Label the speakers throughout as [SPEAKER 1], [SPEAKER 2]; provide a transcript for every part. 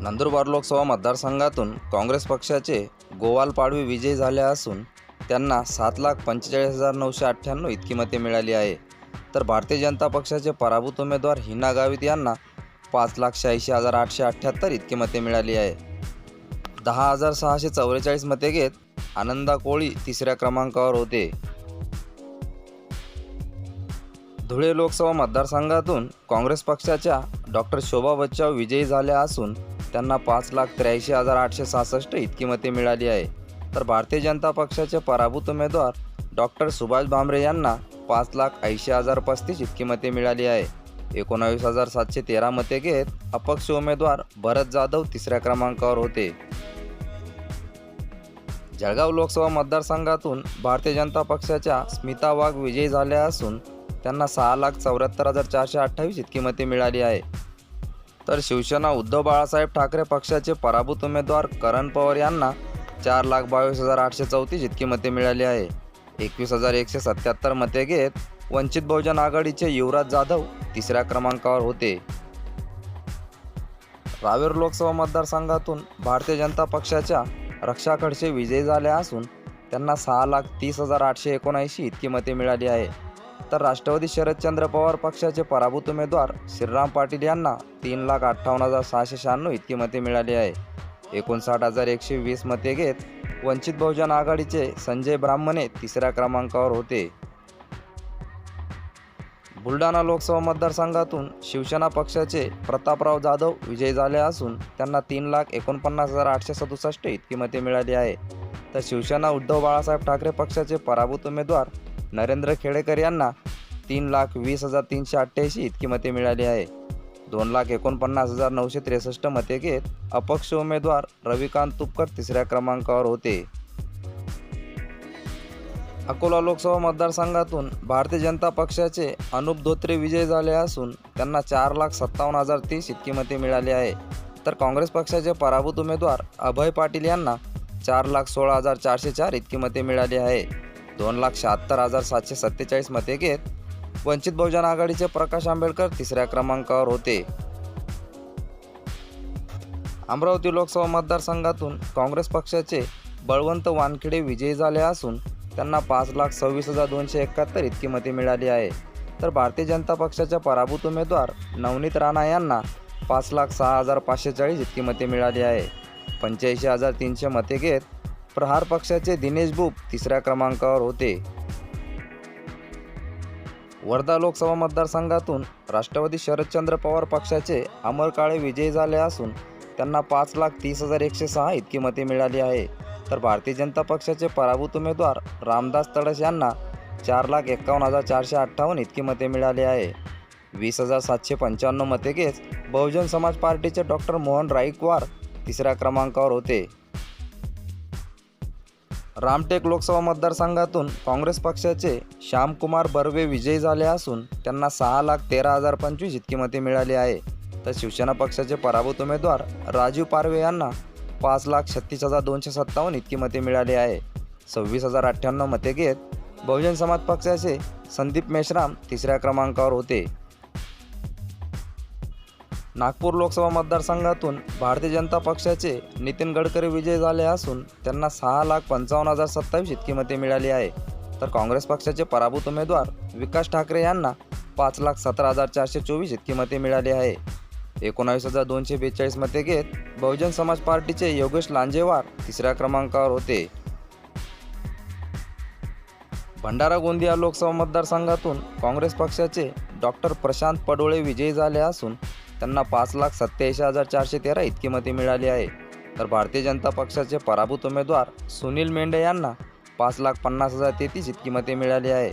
[SPEAKER 1] नंदुरबार लोकसभा मतदारसंघातून काँग्रेस पक्षाचे गोवाल पाडवी विजयी झाले असून त्यांना सात लाख पंचेचाळीस हजार नऊशे अठ्ठ्याण्णव इतकी मते मिळाली आहे. तर भारतीय जनता पक्षाचे पराभूत उमेदवार हिना गावित यांना पाच लाख शहाऐंशी हजार आठशे अठ्ठ्याहत्तर इतकी मते मिळाली आहे. दहा हजार सहाशे चौवेचाळीस मते घेत आनंदा कोळी तिसऱ्या क्रमांकावर होते. धुळे लोकसभा मतदारसंघातून काँग्रेस पक्षाच्या डॉक्टर शोभा बच्चाव विजयी झाल्या असून त्यांना पाच लाख त्र्याऐंशी हजार आठशे सहासष्ट इतकी मते मिळाली आहे. तर भारतीय जनता पक्षाचे पराभूत उमेदवार डॉक्टर सुभाष भामरे यांना पाच लाख ऐंशी हजार पस्तीस इतकी मते मिळाली आहे. एकोणावीस हजार सातशे तेरा मते घेत अपक्ष उमेदवार भरत जाधव तिसऱ्या क्रमांकावर होते. जळगाव लोकसभा मतदारसंघातून भारतीय जनता पक्षाच्या स्मिता वाघ विजयी झाल्या असून त्यांना सहा लाख चौऱ्याहत्तर हजार चारशे अठ्ठावीस इतकी मते मिळाली आहे. तर शिवसेना उद्धव बाळासाहेब ठाकरे पक्षाचे पराभूत उमेदवार करण पवार यांना चार लाख बावीस हजार आठशे चौतीस इतकी मते मिळाली आहे. एकवीस हजार एकशे सत्याहत्तर मते घेत वंचित बहुजन आघाडीचे युवराज जाधव तिसऱ्या क्रमांकावर होते. रावेर लोकसभा मतदारसंघातून भारतीय जनता पक्षाच्या रक्षा खडसे विजयी झाले असून त्यांना सहा लाख तीस हजार आठशे एकोणऐंशी इतकी मते मिळाली आहे. तर राष्ट्रवादी शरदचंद्र पवार पक्षाचे पराभूत उमेदवार श्रीराम पाटील यांना तीन लाख अठ्ठावन्न हजार सहाशे शहाण्णव इतकी मते मिळाली आहे. एकोणसाठ हजार एकशे वीस मते घेत वंचित बहुजन आघाडीचे संजय ब्राह्मणे तिसऱ्या क्रमांकावर होते. बुलढाणा लोकसभा मतदारसंघातून शिवसेना पक्षाचे प्रतापराव जाधव विजयी झाले असून त्यांना तीन लाख एकोणपन्नास हजार आठशे सदुसष्ट इतकी मते मिळाली आहे. तर शिवसेना उद्धव बाळासाहेब ठाकरे पक्षाचे पराभूत उमेदवार नरेंद्र खेडेकर यांना तीन लाख वीस हजार तीनशे अठ्ठ्याऐंशी इतकी मते मिळाली आहे. दोन लाख एकोणपन्नास हजार नऊशे त्रेसष्ट मते घेत अपक्ष उमेदवार रविकांत तुपकर तिसऱ्या क्रमांकावर होते. अकोला लोकसभा मतदारसंघातून भारतीय जनता पक्षाचे अनुप धोत्रे विजयी झाले असून त्यांना चार लाख सत्तावन्न हजार तीस इतकी मते मिळाली आहे. तर काँग्रेस पक्षाचे पराभूत उमेदवार अभय पाटील यांना चार लाख सोळा हजार चारशे चार इतकी मते मिळाली आहे. दोन लाख शहात्तर हजार सातशे सत्तेचाळीस मते घेत वंचित बहुजन आघाडीचे प्रकाश आंबेडकर तिसऱ्या क्रमांकावर होते. अमरावती लोकसभा मतदारसंघातून काँग्रेस पक्षाचे बळवंत वानखेडे विजयी झाले असून त्यांना पाच लाख सव्वीस हजार दोनशे एकाहत्तर इतकी मते मिळाली आहे. तर भारतीय जनता पक्षाच्या पराभूत उमेदवार नवनीत राणा यांना पाच लाख सहा हजार पाचशे चाळीस इतकी मते मिळाली आहे. पंच्याऐंशी हजार तीनशे मते घेत प्रहार पक्षाचे दिनेश बुप तिसऱ्या क्रमांकावर होते. वर्धा लोकसभा मतदारसंघातून राष्ट्रवादी शरदचंद्र पवार पक्षाचे अमर काळे विजयी झाले असून त्यांना पाच लाख तीस हजार एकशे सहा इतकी मते मिळाली आहे. तर भारतीय जनता पक्षाचे पराभूत उमेदवार रामदास तडस यांना चार लाख एकावन्न हजार चारशे अठ्ठावन्न इतकी मते मिळाली आहे. वीस हजार सातशे पंच्याण्णव मते घेत बहुजन समाज पार्टीचे डॉक्टर मोहन राईकवार तिसऱ्या क्रमांकावर होते. रामटेक लोकसभा मतदारसंघातून काँग्रेस पक्षाचे श्यामकुमार बर्वे विजयी झाले असून त्यांना सहा लाख तेरा हजार पंचवीस इतकी मते मिळाली आहे. तर शिवसेना पक्षाचे पराभूत उमेदवार राजीव पारवे यांना पाच लाख छत्तीस हजार दोनशे सत्तावन्न इतकी मते मिळाली आहे. सव्वीस हजार अठ्ठ्याण्णव मते घेत बहुजन समाज पक्षाचे संदीप मेश्राम तिसऱ्या क्रमांकावर होते. नागपूर लोकसभा मतदारसंघातून भारतीय जनता पक्षाचे नितीन गडकरी विजयी झाले असून त्यांना सहा लाख पंचावन्न हजार सत्तावीस इतकी मते मिळाली आहे. तर काँग्रेस पक्षाचे पराभूत उमेदवार विकास ठाकरे यांना पाच लाख सतरा हजार चारशे चोवीस इतकी मते मिळाली आहे. एकोणावीस हजार दोनशे बेचाळीस मते घेत बहुजन समाज पार्टीचे योगेश लांजेवार तिसऱ्या क्रमांकावर होते. भंडारा गोंदिया लोकसभा मतदारसंघातून काँग्रेस पक्षाचे डॉक्टर प्रशांत पडोळे विजयी झाले असून त्यांना पाच लाख सत्याऐंशी हजार चारशे तेरा इतकी मते मिळाली आहे. तर भारतीय जनता पक्षाचे पराभूत उमेदवार सुनील मेंढे यांना पाच लाख पन्नास हजार तेहतीस इतकी मते मिळाली आहे.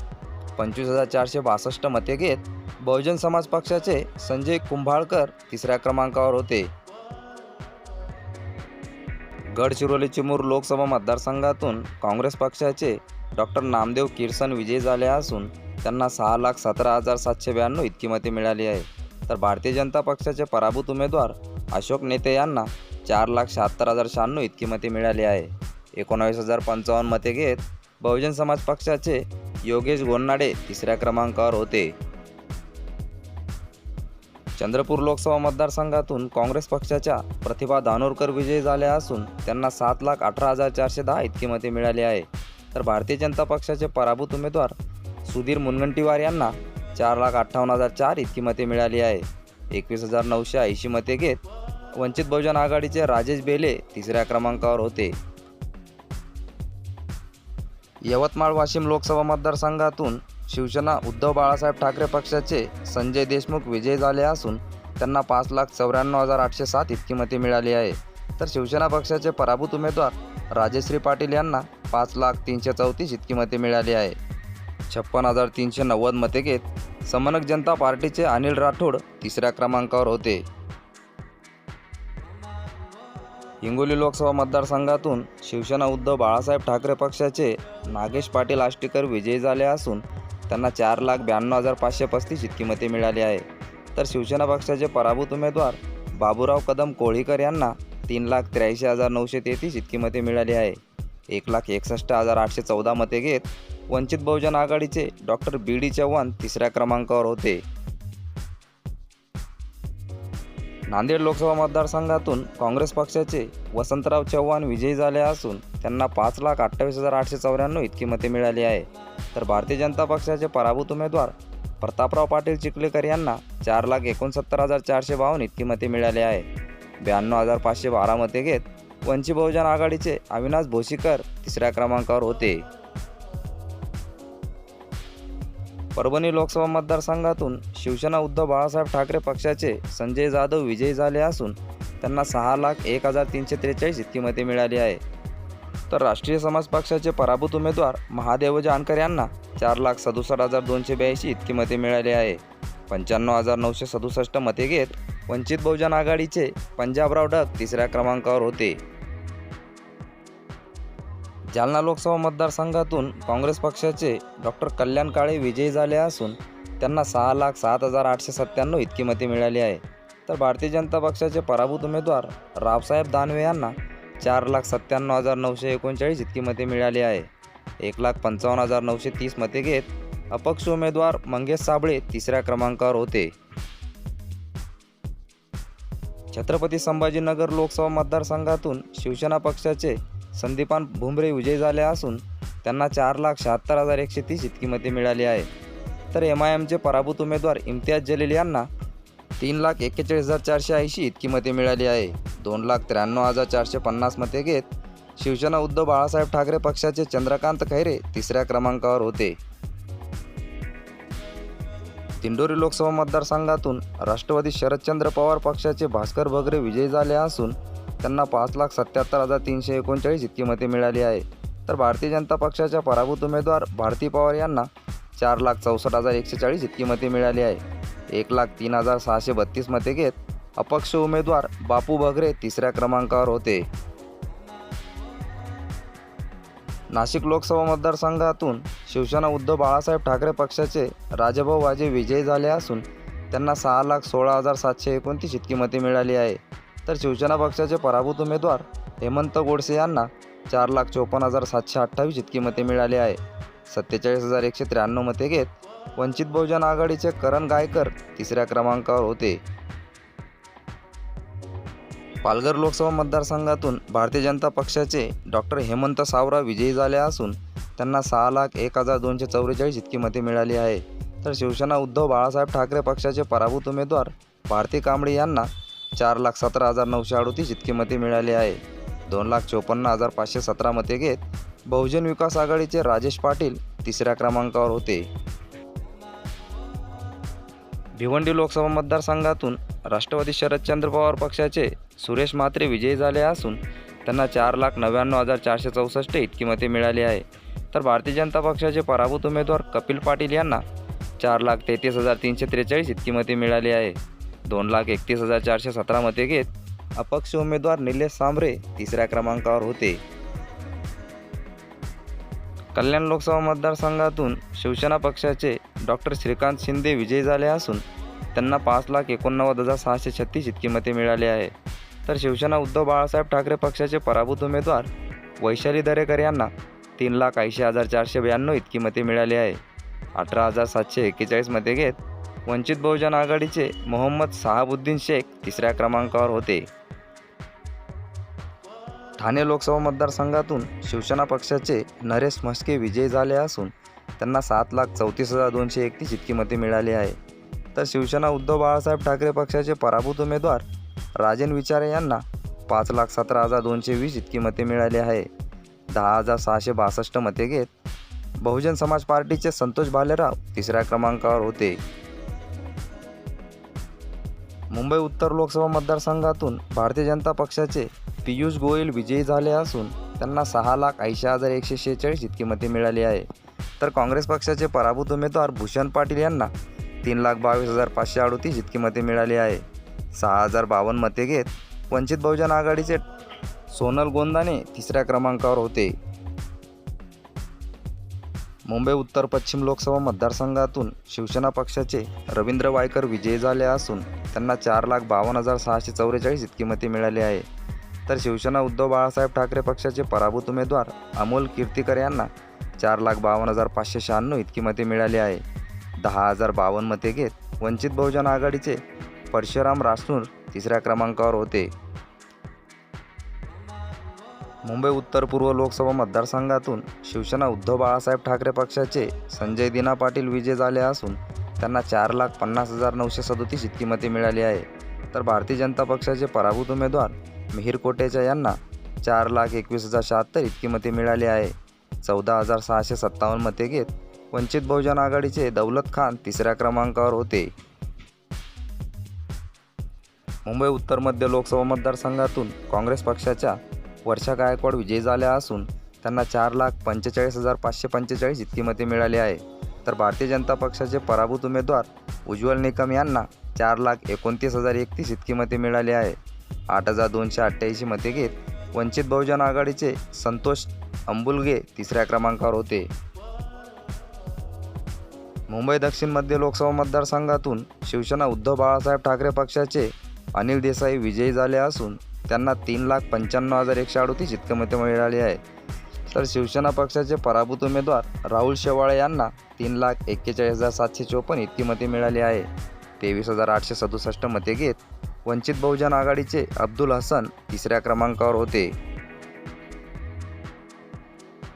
[SPEAKER 1] पंचवीस हजार चारशे बासष्ट मते घेत बहुजन समाज पक्षाचे संजय कुंभाळकर तिसऱ्या क्रमांकावर होते. गडचिरोली चिमूर लोकसभा मतदारसंघातून काँग्रेस पक्षाचे डॉक्टर नामदेव किरसन विजयी झाले असून त्यांना सहा लाख सतरा हजार सातशे ब्याण्णव इतकी मते मिळाली आहे. तर भारतीय जनता पक्षाचे पराभूत उमेदवार अशोक नेते यांना चार लाख शहात्तर हजार शहाण्णव इतकी मते मिळाली आहे. एकोणावीस हजार पंचावन्न मते घेत बहुजन समाज पक्षाचे योगेश गोन्नाडे तिसऱ्या क्रमांकावर होते. चंद्रपूर लोकसभा मतदारसंघातून काँग्रेस पक्षाच्या प्रतिभा दानोरकर विजयी झाल्या असून त्यांना सात लाख अठरा हजार चारशे दहा इतकी मते मिळाली आहे. तर भारतीय जनता पक्षाचे पराभूत उमेदवार सुधीर मुनगंटीवार यांना चार लाख अठ्ठावन्न हजार चार इतकी मते मिळाली आहे. एकवीस हजार नऊशे ऐंशी मते घेत वंचित बहुजन आघाडीचे राजेश बेले तिसऱ्या क्रमांकावर होते. यवतमाळ वाशिम लोकसभा मतदारसंघातून शिवसेना उद्धव बाळासाहेब ठाकरे पक्षाचे संजय देशमुख विजयी झाले असून त्यांना पाच लाख चौऱ्याण्णव हजार आठशे सात इतकी मते मिळाली आहे. तर शिवसेना पक्षाचे पराभूत उमेदवार राजेश्री पाटील यांना पाच लाख तीनशे चौतीस इतकी मते मिळाली आहे. छप्पन हजार तीनशे नव्वद मते घेत समनक जनता पार्टीचे अनिल राठोड तिसऱ्या क्रमांकावर होते. हिंगोली लोकसभा मतदारसंघातून शिवसेना उद्धव बाळासाहेब ठाकरे पक्षाचे नागेश पाटील आष्टीकर विजयी झाले असून त्यांना चार लाख ब्याण्णव हजार पाचशे पस्तीस इतकी मते मिळाली आहे. तर शिवसेना पक्षाचे पराभूत उमेदवार बाबूराव कदम कोळीकर यांना तीन लाख त्र्याऐंशी हजार नऊशे तेहतीस इतकी मते मिळाली आहे. एक लाख एकसष्ट हजार आठशे चौदा मते घेत वंचित बहुजन आघाडीचे डॉक्टर बी डी चव्हाण तिसऱ्या क्रमांकावर होते. नांदेड लोकसभा मतदारसंघातून काँग्रेस पक्षाचे वसंतराव चव्हाण विजयी झाले असून त्यांना पाच लाख अठ्ठावीस हजार आठशे चौऱ्याण्णव इतकी मते मिळाली आहे. तर भारतीय जनता पक्षाचे पराभूत उमेदवार प्रतापराव पाटील चिखलेकर यांना चार लाख एकोणसत्तर हजार चारशे बावन्न इतकी मते मिळाली आहे. ब्याण्णव हजार पाचशे बारा मते घेत वंचित बहुजन आघाडीचे अविनाश भोशीकर तिसऱ्या क्रमांकावर होते. परभणी लोकसभा मतदारसंघातून शिवसेना उद्धव बाळासाहेब ठाकरे पक्षाचे संजय जाधव विजयी झाले असून त्यांना सहा लाख एक हजार तीनशे त्रेचाळीस इतकी मते मिळाली आहे. तर राष्ट्रीय समाज पक्षाचे पराभूत उमेदवार महादेव जानकर यांना चार लाख सदुसष्ट हजार दोनशे ब्याऐंशी इतकी मते मिळाली आहे. पंच्याण्णव हजार नऊशे सदुसष्ट मते घेत वंचित बहुजन आघाडीचे पंजाबराव डग तिसऱ्या क्रमांकावर होते. जालना लोकसभा मतदारसंघातून काँग्रेस पक्षाचे डॉक्टर कल्याण काळे विजयी झाले असून त्यांना सहा लाख सात हजार आठशे सत्त्याण्णव इतकी मते मिळाली आहे. तर भारतीय जनता पक्षाचे पराभूत उमेदवार रावसाहेब दानवे यांना चार लाख सत्त्याण्णव हजार नऊशे एकोणचाळीस इतकी मते मिळाली आहे. एक लाख पंचावन्न हजार नऊशे तीस मते घेत अपक्ष उमेदवार मंगेश साबळे तिसऱ्या क्रमांकावर होते. छत्रपती संभाजीनगर लोकसभा मतदारसंघातून शिवसेना पक्षाचे संदीपान भुमरे विजयी झाले असून त्यांना चार लाख शहात्तर हजार एकशे तीस इतकी मते मिळाली आहे. तर एम आय एमचे पराभूत उमेदवार इम्तियाज जलील यांना तीन लाख एक्केचाळीस हजार चारशे ऐंशी इतकी मते मिळाली आहे. दोन लाख त्र्याण्णव हजार चारशे पन्नास मते घेत शिवसेना उद्धव बाळासाहेब ठाकरे पक्षाचे चंद्रकांत खैरे तिसऱ्या क्रमांकावर होते. दिंडोरी लोकसभा मतदारसंघातून राष्ट्रवादी शरदचंद्र पवार पक्षाचे भास्कर भगरे विजयी झाले असून त्यांना पाच लाख सत्याहत्तर हजार तीनशे एकोणचाळीस इतकी मते मिळाली आहे. तर भारतीय जनता पक्षाच्या पराभूत उमेदवार भारती पवार यांना चार लाख चौसष्ट हजार एकशे चाळीस इतकी मते मिळाली आहे. एक लाख तीन हजार सहाशे बत्तीस मते घेत अपक्ष उमेदवार बापू बगरे तिसऱ्या क्रमांकावर होते. नाशिक लोकसभा मतदारसंघातून शिवसेना उद्धव बाळासाहेब ठाकरे पक्षाचे राजभाऊ वाजे विजयी झाले असून त्यांना सहा लाख सोळा हजार सातशे एकोणतीस इतकी मते मिळाली आहे. तर शिवसेना पक्षाचे पराभूत उमेदवार हेमंत गोडसे यांना चार लाख चोपन्न हजार सातशे अठ्ठावीस इतकी मते मिळाली आहे. सत्तेचाळीस हजार एकशे त्र्याण्णव मते घेत वंचित बहुजन आघाडीचे करण गायकर तिसऱ्या क्रमांकावर होते. पालघर लोकसभा मतदारसंघातून भारतीय जनता पक्षाचे डॉक्टर हेमंत सावरा विजयी झाले असून त्यांना सहा लाख एक हजार दोनशे चौवेचाळीस इतकी मते मिळाली आहे. तर शिवसेना उद्धव बाळासाहेब ठाकरे पक्षाचे पराभूत उमेदवार भारती कांबळे यांना चार लाख सतरा हजार नऊशे अडतीस इतकी मते मिळाली आहे. दोन लाख चोपन्न हजार पाचशे सतरा मते घेत बहुजन विकास आघाडीचे राजेश पाटील तिसऱ्या क्रमांकावर होते. भिवंडी लोकसभा मतदारसंघातून राष्ट्रवादी शरदचंद्र पवार पक्षाचे सुरेश म्हात्रे विजयी झाले असून त्यांना चार लाख नव्याण्णव हजार चारशे चौसष्ट इतकी मते मिळाली आहे. तर भारतीय जनता पक्षाचे पराभूत उमेदवार कपिल पाटील यांना चार लाख तेहतीस हजार तीनशे त्रेचाळीस इतकी मते मिळाली आहे. दोन लाख एकतीस हजार चारशे सतरा मते घेत अपक्ष उमेदवार निलेश सांबरे तिसऱ्या क्रमांकावर होते. कल्याण लोकसभा मतदारसंघातून शिवसेना पक्षाचे डॉक्टर श्रीकांत शिंदे विजयी झाले असून त्यांना पाच लाख एकोणनव्वद हजार सहाशे छत्तीस इतकी मते मिळाली आहे. तर शिवसेना उद्धव बाळासाहेब ठाकरे पक्षाचे पराभूत उमेदवार वैशाली दरेकर यांना तीन लाख ऐंशी हजार चारशे ब्याण्णव इतकी मते मिळाली आहे. अठरा हजार सातशे एक्केचाळीस मते घेत वंचित बहुजन आघाडीचे मोहम्मद शहाबुद्दीन शेख तिसऱ्या क्रमांकावर होते. ठाणे लोकसभा मतदारसंघातून शिवसेना पक्षाचे नरेश म्हस्के विजयी झाले असून त्यांना सात लाख चौतीस हजार दोनशे एकतीस इतकी मते मिळाली आहे. तर शिवसेना उद्धव बाळासाहेब ठाकरे पक्षाचे पराभूत उमेदवार राजन विचारे यांना पाच लाख सतरा हजार दोनशे वीस इतकी मते मिळाली आहे. दहा हजार सहाशे बासष्ट मते घेत बहुजन समाज पार्टीचे संतोष भालेराव तिसऱ्या क्रमांकावर होते. मुंबई उत्तर लोकसभा मतदारसंघातून भारतीय जनता पक्षाचे पियुष गोयल विजयी झाले असून त्यांना सहा लाख ऐंशी हजार एकशे शेहेचाळीस इतकी मते मिळाली आहे. तर काँग्रेस पक्षाचे पराभूत उमेदवार भूषण पाटील यांना तीन लाख बावीस हजार पाचशे अडोतीस इतकी मते मिळाली आहे. सहा हजार बावन्न मते घेत वंचित बहुजन आघाडीचे सोनल गोंदाने तिसऱ्या क्रमांकावर होते. मुंबई उत्तर पश्चिम लोकसभा मतदारसंघातून शिवसेना पक्षाचे रवींद्र वायकर विजयी झाले असून त्यांना चार लाख बावन्न हजार सहाशे चौवेचाळीस इतकी मते मिळाली आहे. तर शिवसेना उद्धव बाळासाहेब ठाकरे पक्षाचे पराभूत उमेदवार अमोल कीर्तीकर यांना चार लाख बावन्न हजार पाचशे शहाण्णव इतकी मते मिळाली आहे. दहा हजार बावन्न मते घेत वंचित बहुजन आघाडीचे परशुराम रासनूर तिसऱ्या क्रमांकावर होते. मुंबई उत्तर पूर्व लोकसभा मतदारसंघातून शिवसेना उद्धव बाळासाहेब ठाकरे पक्षाचे संजय दिना पाटील विजय झाले असून त्यांना चार लाख पन्नास हजार नऊशे सदोतीस इतकी मते मिळाली आहे. तर भारतीय जनता पक्षाचे पराभूत उमेदवार मिहीर कोटेचा यांना चार लाख एकवीस हजार शहात्तर इतकी मते मिळाली आहे. चौदा हजार सहाशे सत्तावन्न मते घेत वंचित बहुजन आघाडीचे दौलत खान तिसऱ्या क्रमांकावर होते. मुंबई उत्तर मध्य लोकसभा मतदारसंघातून काँग्रेस पक्षाच्या वर्षा गायकवाड विजयी झाल्या असून त्यांना चार लाख पंचेचाळीस हजार पाचशे पंचेचाळीस इतकी मते मिळाली आहे. तर भारतीय जनता पक्षाचे पराभूत उमेदवार उज्ज्वल निकम यांना चार लाख एकोणतीस हजार एकतीस इतकी मते मिळाली आहे. आठ हजार दोनशे अठ्ठ्याऐंशी मते घेत वंचित बहुजन आघाडीचे संतोष अंबुलगे तिसऱ्या क्रमांकावर होते. मुंबई दक्षिण मध्य लोकसभा मतदारसंघातून शिवसेना उद्धव बाळासाहेब ठाकरे पक्षाचे अनिल देसाई विजयी झाले असून त्यांना तीन लाख पंच्याण्णव हजार एकशे अडोतीस इतकं मते मिळाली आहे. तर शिवसेना पक्षाचे पराभूत उमेदवार राहुल शेवाळे यांना तीन लाख एक्केचाळीस हजार सातशे चोपन्न इतकी मते मिळाली आहे. तेवीस हजार आठशे सदुसष्ट मते घेत वंचित बहुजन आघाडीचे अब्दुल हसन तिसऱ्या क्रमांकावर होते.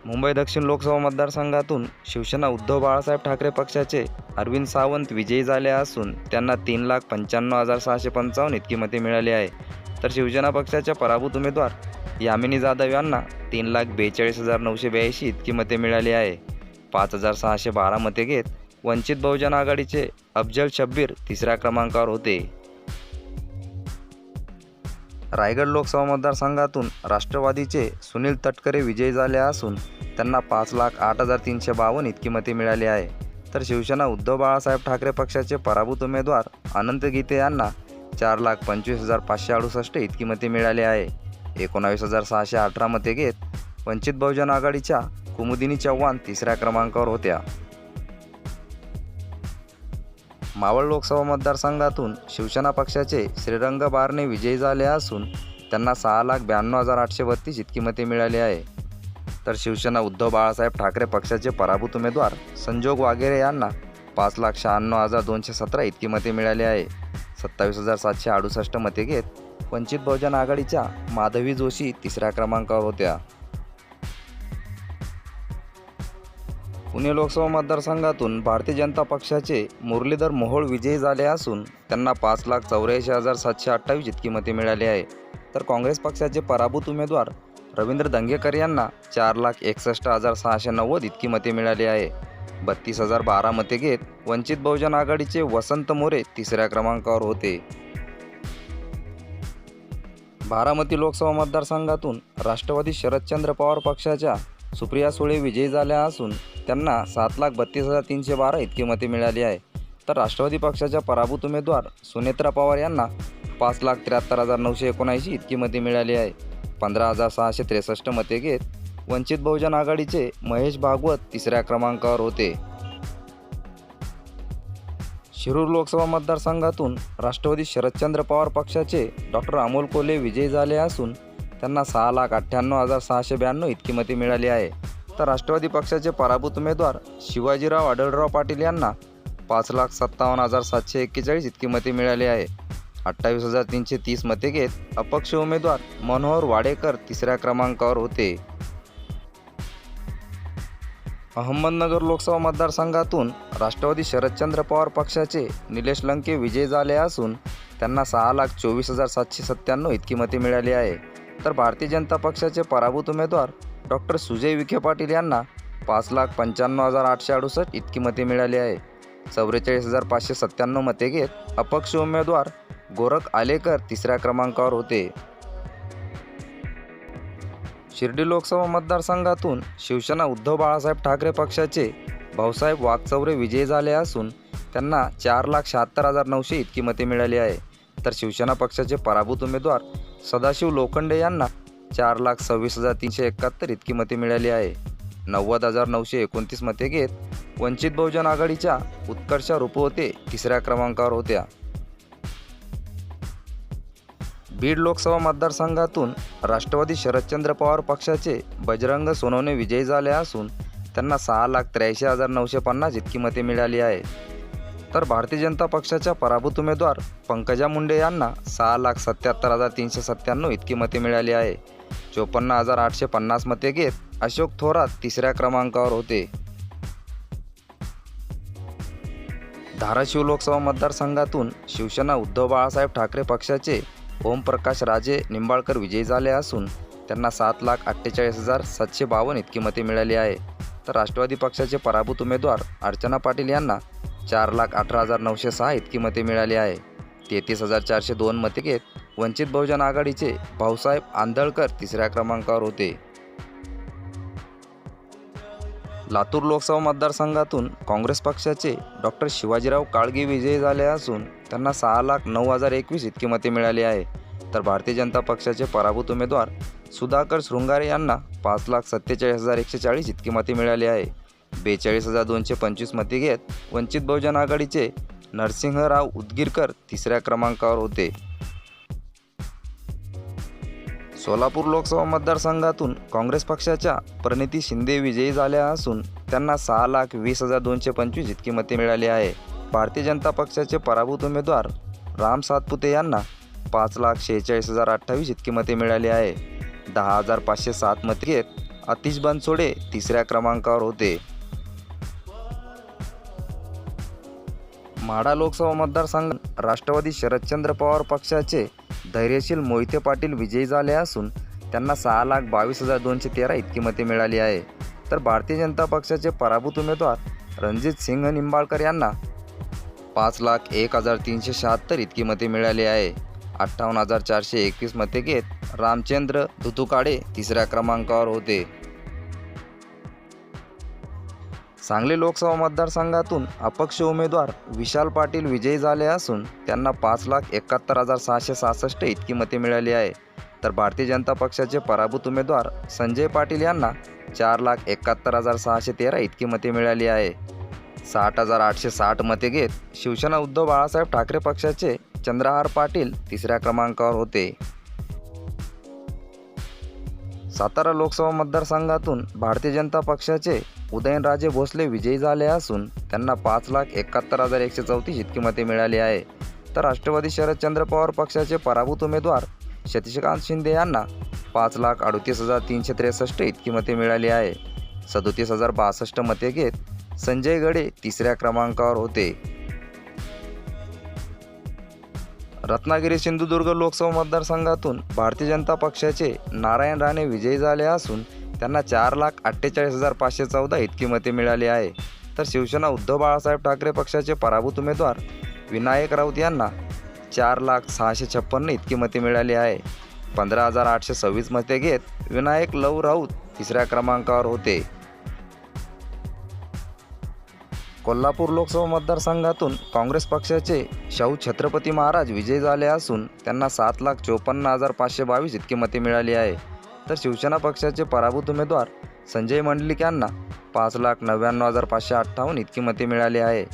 [SPEAKER 1] मुंबई दक्षिण लोकसभा मतदारसंघातून शिवसेना उद्धव बाळासाहेब ठाकरे पक्षाचे अरविंद सावंत विजयी झाले असून त्यांना तीन लाख पंच्याण्णव हजार सहाशे पंचावन्न इतकी मते मिळाली आहे. तर शिवसेना पक्षाच्या पराभूत उमेदवार यामिनी जाधव यांना तीन लाख बेचाळीस हजार नऊशे ब्याऐंशी इतकी मते मिळाली आहे. पाच हजार सहाशे बारा मते घेत वंचित बहुजन आघाडीचे अफजल शब्बीर तिसऱ्या क्रमांकावर होते. रायगड लोकसभा मतदारसंघातून राष्ट्रवादीचे सुनील तटकरे विजयी झाले असून त्यांना पाच लाख आठ हजार तीनशे बावन्न इतकी मते मिळाली आहे. तर शिवसेना उद्धव बाळासाहेब ठाकरे पक्षाचे पराभूत उमेदवार अनंत गीते यांना चार लाख पंचवीस हजार पाचशे अडुसष्ट इतकी मते मिळाली आहे. एकोणावीस हजार सहाशे अठरा मते घेत वंचित बहुजन आघाडीच्या कुमुदिनी चव्हाण तिसऱ्या क्रमांकावर होत्या. मावळ लोकसभा मतदारसंघातून शिवसेना पक्षाचे श्रीरंग बारणे विजयी झाले असून त्यांना सहा लाख ब्याण्णव हजार आठशे बत्तीस इतकी मते मिळाली आहे. तर शिवसेना उद्धव बाळासाहेब ठाकरे पक्षाचे पराभूत उमेदवार संजोग वागेरे यांना पाच लाख शहाण्णव हजार दोनशे सतरा इतकी मते मिळाली आहे. सत्तावीस हजार सातशे अडुसष्ट मते घेत वंचित बहुजन आघाडीच्या माधवी जोशी तिसऱ्या क्रमांकावर होत्या. पुणे लोकसभा मतदारसंघातून भारतीय जनता पक्षाचे मुरलीधर मोहोळ विजयी झाले असून त्यांना पाच लाख चौऱ्याऐंशी हजार सातशे अठ्ठावीस इतकी मते मिळाली आहे. तर काँग्रेस पक्षाचे पराभूत उमेदवार रवींद्र दंगेकर यांना चार लाख एकसष्ट हजार सहाशे नव्वद इतकी मते मिळाली आहे. बत्तीस हजार बारा मते घेत वंचित बहुजन आघाडीचे वसंत मोरे तिसऱ्या क्रमांकावर होते. बारामती लोकसभा मतदारसंघातून राष्ट्रवादी शरदचंद्र पवार पक्षाच्या सुप्रिया सुळे विजयी झाल्या असून त्यांना सात लाख बत्तीस हजार तीनशे बारा इतकी मते मिळाली आहे. तर राष्ट्रवादी पक्षाच्या पराभूत उमेदवार सुनेत्रा पवार यांना पाच लाख त्र्याहत्तर हजार नऊशे एकोणऐंशी इतकी मते मिळाली आहे. पंधरा हजार सहाशे त्रेसष्ट मते घेत वंचित बहुजन आघाडीचे महेश भागवत तिसऱ्या क्रमांकावर होते. शिरूर लोकसभा मतदारसंघातून राष्ट्रवादी शरदचंद्र पवार पक्षाचे डॉक्टर अमोल कोले विजयी झाले असून त्यांना सहा लाख अठ्ठ्याण्णव हजार सहाशे ब्याण्णव इतकी मते मिळाली आहे. तर राष्ट्रवादी पक्षाचे पराभूत उमेदवार शिवाजीराव आढळराव पाटील यांना पाच लाख सत्तावन्न हजार सातशे एक्केचाळीस इतकी मते मिळाली आहे. अठ्ठावीस हजार तीनशे तीस मते घेत अपक्ष उमेदवार मनोहर वाडेकर तिसऱ्या क्रमांकावर होते. अहमदनगर लोकसभा मतदारसंघातून राष्ट्रवादी शरदचंद्र पवार पक्षाचे निलेश लंके विजय झाले असून त्यांना सहा लाख चोवीस हजार सातशे सत्त्याण्णव इतकी मते मिळाली आहे. तर भारतीय जनता पक्षाचे पराभूत उमेदवार डॉक्टर सुजय विखे पाटील यांना पाच लाख पंच्याण्णव हजार आठशे अडुसष्ट इतकी मते मिळाली आहे. चौवेचाळीस हजार पाचशे सत्त्याण्णव मते घेत अपक्ष उमेदवार गोरख आलेकर तिसऱ्या क्रमांकावर होते. शिर्डी लोकसभा मतदारसंघातून शिवसेना उद्धव बाळासाहेब ठाकरे पक्षाचे भाऊसाहेब वाघचौरे विजयी झाले असून त्यांना चार लाख शहात्तर हजार नऊशे इतकी मते मिळाली आहे. तर शिवसेना पक्षाचे पराभूत उमेदवार सदाशिव लोखंडे यांना चार लाख सव्वीस हजार तीनशे एकाहत्तर इतकी मते मिळाली आहे. नव्वद हजार नऊशे एकोणतीस मते घेत वंचित बहुजन आघाडीच्या उत्कर्षा रुपवते तिसऱ्या क्रमांकावर होत्या. बीड लोकसभा मतदारसंघातून राष्ट्रवादी शरदचंद्र पवार पक्षाचे बजरंग सोनवणे विजयी झाले असून त्यांना सहा लाख त्र्याऐंशी हजार नऊशे पन्नास इतकी मते मिळाली आहे तर भारतीय जनता पक्षाच्या पराभूत उमेदवार पंकजा मुंडे यांना सहा लाख सत्याहत्तर हजार तीनशे सत्त्याण्णव इतकी मते मिळाली आहे. चोपन्न हजार आठशे पन्नास मते घेत अशोक थोरात तिसऱ्या क्रमांकावर होते. धाराशिव लोकसभा मतदारसंघातून शिवसेना उद्धव बाळासाहेब ठाकरे पक्षाचे ओमप्रकाश राजे निंबाळकर विजयी झाले असून त्यांना सात लाख अठ्ठेचाळीस हजार सातशे बावन्न इतकी मते मिळाली आहे. तर राष्ट्रवादी पक्षाचे पराभूत उमेदवार अर्चना पाटील यांना चार लाख अठरा हजार नऊशे सहा इतकी मते मिळाली आहे. तेहतीस हजार चारशे दोन मते घेत वंचित बहुजन आघाडीचे भाऊसाहेब आंधळकर तिसऱ्या क्रमांकावर होते. लातूर लोकसभा मतदारसंघातून काँग्रेस पक्षाचे डॉक्टर शिवाजीराव काळगे विजयी झाले असून त्यांना सहा लाख नऊ हजार एकवीस इतकी मते मिळाली आहे. तर भारतीय जनता पक्षाचे पराभूत उमेदवार सुधाकर शृंगारे यांना पाच लाख सत्तेचाळीस हजार एकशे चाळीस इतकी मते मिळाली आहे. बेचाळीस हजार दोनशे पंचवीस मते घेत वंचित बहुजन आघाडीचे नरसिंहराव उदगीरकर तिसऱ्या क्रमांकावर होते. सोलापूर लोकसभा मतदारसंघातून काँग्रेस पक्षाच्या प्रणिती शिंदे विजयी झाल्या असून त्यांना सहा लाख वीस हजार दोनशे पंचवीस इतकी मते मिळाली आहे. भारतीय जनता पक्षाचे पराभूत उमेदवार राम सातपुते यांना पाच लाख शेहेचाळीस हजार अठ्ठावीस इतकी मते मिळाली आहे. दहा हजार पाचशे सात मते घेत अतिश बनसोडे तिसऱ्या क्रमांकावर होते. माढा लोकसभा मतदारसंघ राष्ट्रवादी शरदचंद्र पवार पक्षाचे धैर्यशील मोहिते पाटील विजयी झाले असून त्यांना सहा लाख बावीस हजार दोनशे तेरा इतकी मते मिळाली आहे. तर भारतीय जनता पक्षाचे पराभूत उमेदवार रणजित सिंह निंबाळकर यांना पाच लाख एक हजार तीनशे शहात्तर इतकी मते मिळाली आहे. अठ्ठावन्न हजार चारशे एकवीस मते घेत रामचंद्र धुतुकाडे तिसऱ्या क्रमांकावर होते. सांगली लोकसभा मतदारसंघातून अपक्ष उमेदवार विशाल पाटील विजयी झाले असून त्यांना पाच लाख एकाहत्तर हजार सहाशे सहासष्ट इतकी मते मिळाली आहे. तर भारतीय जनता पक्षाचे पराभूत उमेदवार संजय पाटील यांना चार लाख एकाहत्तर हजार सहाशे तेरा इतकी मते मिळाली आहे. साठ हजार आठशे साठ मते घेत शिवसेना उद्धव बाळासाहेब ठाकरे पक्षाचे चंद्रहार पाटील तिसऱ्या क्रमांकावर होते. सातारा लोकसभा मतदारसंघातून भारतीय जनता पक्षाचे उदयनराजे भोसले विजयी झाले असून त्यांना पाच लाख एकाहत्तर हजार एकशे चौतीस इतकी मते मिळाली आहे. तर राष्ट्रवादी शरदचंद्र पवार पक्षाचे पराभूत उमेदवार शशिकांत शिंदे यांना पाच लाख अडतीस हजार तीनशे त्रेसष्ट इतकी मते मिळाली आहे. सदोतीस हजार बासष्ट मते घेत संजय गडे तिसऱ्या क्रमांकावर होते. रत्नागिरी सिंधुदुर्ग लोकसभा मतदारसंघातून भारतीय जनता पक्षाचे नारायण राणे विजयी झाले असून त्यांना चार लाख अठ्ठेचाळीस हजार पाचशे चौदा इतकी मते मिळाली आहे. तर शिवसेना उद्धव बाळासाहेब ठाकरे पक्षाचे पराभूत उमेदवार विनायक राऊत यांना चार लाख सहाशे छप्पन्न इतकी मते मिळाली आहे. पंधरा हजार आठशे सव्वीस मते घेत विनायक लव राऊत तिसऱ्या क्रमांकावर होते. कोल्हापूर लोकसभा मतदारसंघातून काँग्रेस पक्षाचे शाहू छत्रपती महाराज विजयी झाले असून त्यांना सात लाख चोपन्न हजार पाचशे बावीस इतकी मते मिळाली आहे. तर शिवसेना पक्षाचे पराभूत उमेदवार संजय मंडलिक यांना पाच लाख नव्याण्णव हजार पाचशे अठ्ठावन्न इतकी मते मिळाली आहे.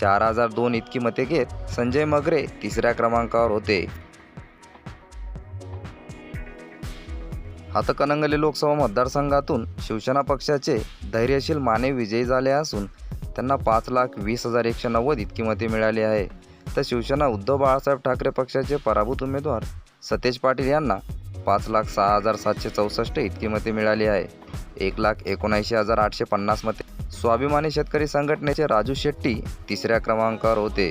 [SPEAKER 1] चार हजार दोन इतकी मते घेत संजय मगरे तिसऱ्या क्रमांकावर होते. हातकणंगले लोकसभा मतदारसंघातून शिवसेना पक्षाचे धैर्यशील माने विजयी झाले असून त्यांना पाच लाख वीस हजार एकशे नव्वद इतकी मते मिळाली आहे. तर शिवसेना उद्धव बाळासाहेब ठाकरे पक्षाचे पराभूत उमेदवार सतेज पाटील यांना पाच लाख सहा हजार सातशे चौसष्ट इतकी मते मिळाली आहे. एक लाख एकोणऐंशी हजार आठशे पन्नास मते स्वाभिमानी शेतकरी संघटनेचे राजू शेट्टी तिसऱ्या क्रमांकावर होते.